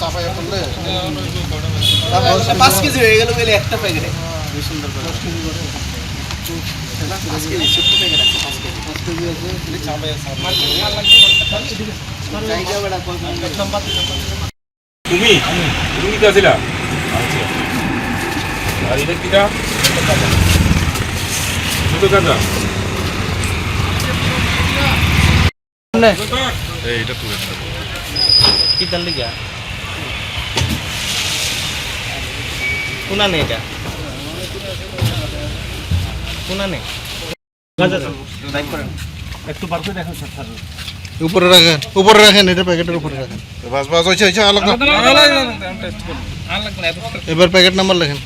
চাপাইয়া করলে পাঁচ কেজি হয়ে গেল গেলে একটা প্যাকেটে। সুন্দর কেজি তুমি? তুমি কি আছিলা আচ্ছা। আর এটা কিটা ছোট কাঁচা। এইটা তুলে কি তার লিগা? কোনা নেই এটা কোনা নেই একটু বার করে দেখেন স্যার উপরে রাখেন উপরে রাখেন এটা প্যাকেটের উপরে রাখেন বাস বাস হয়েছে হয়েছে আলাদা এবার প্যাকেট নাম্বার লেখেন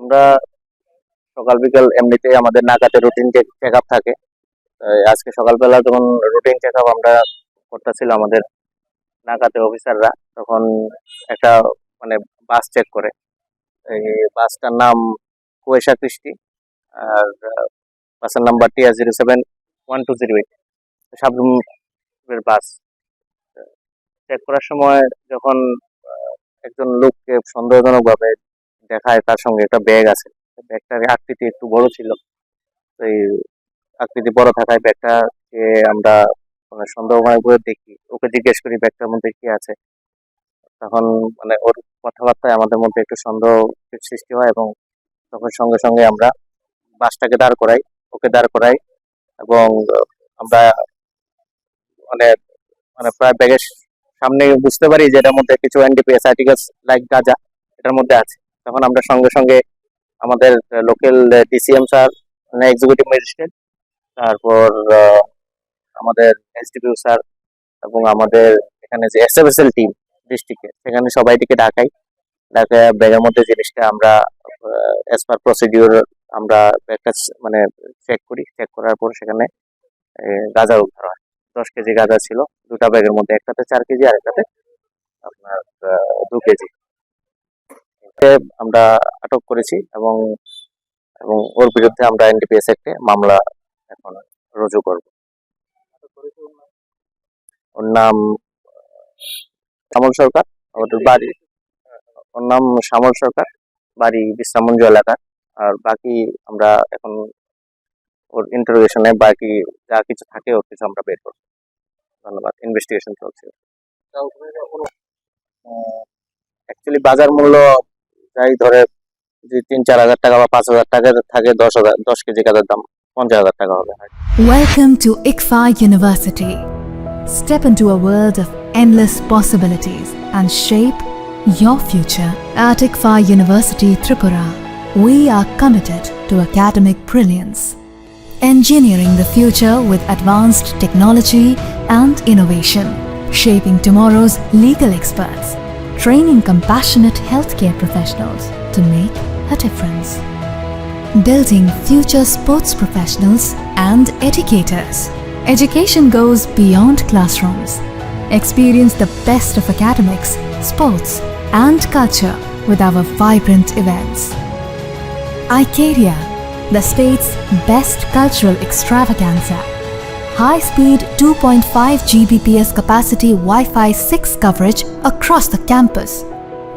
আমরা সকাল বিকাল এমনিতে আমাদের নাকাতে রুটিন চেক আপ থাকে আজকে সকালবেলা যখন রুটিন চেক আপ আমরা করতেছিলাম আমাদের নাকাতে অফিসাররা তখন একটা মানে বাস চেক করে। এই বাসটার নাম কুয়েশা কৃষ্টি আর, বাসের number TR zero seven, one two zero eight. সাবরুমের বাস। চেক করার সময় যখন একজন লোককে সন্দেহজনকভাবে দেখায় তার সঙ্গে একটা ব্যাগ আছে। ব্যাগটার আকৃতি একটু বড় ছিল। তো এই আকৃতি বড় থাকায় ব্যাগটাকে আমরা মানে সন্দেহময় করে দেখি। ওকে জিজ্ঞেস করি, ব্যাগটার মধ্যে কি আছে? তখন মানে ওর কথাবার্তায় আমাদের মধ্যে একটু সন্দেহ সৃষ্টি হয় এবং তখন সঙ্গে সঙ্গে আমরা বাসটাকে দাঁড় করাই, ওকে দাঁড় করাই এবং আমরা মানে মানে প্রায় ব্যাগের সামনে বুঝতে পারি যে এটার মধ্যে কিছু এনডিপিএস আর্টিকেলস লাইক গাঁজা এটার মধ্যে আছে। তখন আমরা সঙ্গে সঙ্গে আমাদের লোকাল ডিসিএম স্যার মানে এক্সিকিউটিভ ম্যাজিস্ট্রেট তারপর আমাদের এসডিপিও স্যার এবং আমাদের এখানে যে এসএফএসএল টিম ডিস্ট্রিক্টে সেখানে সবাইটিকে ডাকাই। ডাকায় ব্যাগের মধ্যে জিনিসটা আমরা অ্যাজ পার প্রসিডিওর আমরা ব্যাগটা মানে চেক করি। চেক করার পর সেখানে গাঁজা উদ্ধার হয়। দশ কেজি গাঁজা ছিল। দুটা ব্যাগের মধ্যে, একটাতে চার কেজি আর একটাতে আপনার দু কেজি। আমরা আটক করেছি এবং এবং ওর বিরুদ্ধে আমরা এনডিপিএস একটে মামলা এখন রুজু করব। ওর নাম শ্যামল সরকার ওর বাড়ি। ওর নাম শ্যামল সরকার বাড়ি বিশ্রামঞ্জ এলাকা আর বাকি আমরা এখন ওর ইন্টারোগেশনে বাকি যা কিছু থাকে ওর কিছু আমরা বের করব। ধন্যবাদ ইনভেস্টিগেশন চলছে। অ্যাকচুয়ালি বাজার মূল্য যাই ধরে যে তিন চার হাজার টাকা বা পাঁচ হাজার টাকা থাকে দশ হাজার দশ কেজি কাজের দাম পঞ্চাশ হাজার টাকা হবে। Welcome to ICFA University. Step into a world of endless possibilities and shape your future. At ICFA University Tripura, we are committed to academic brilliance, engineering the future with advanced technology and innovation, shaping tomorrow's legal experts, training compassionate healthcare professionals to make a difference building future sports professionals and educators. Education goes beyond classrooms. Experience the best of academics, sports, and culture with our vibrant events. Icaria, the state's best cultural extravaganza. High speed 2.5 Gbps capacity Wi Fi 6 coverage across the campus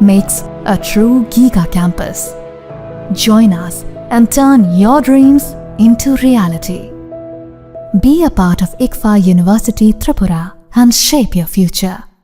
makes a true Giga campus. Join us and turn your dreams into reality. Be a part of ICFA University Tripura and shape your future.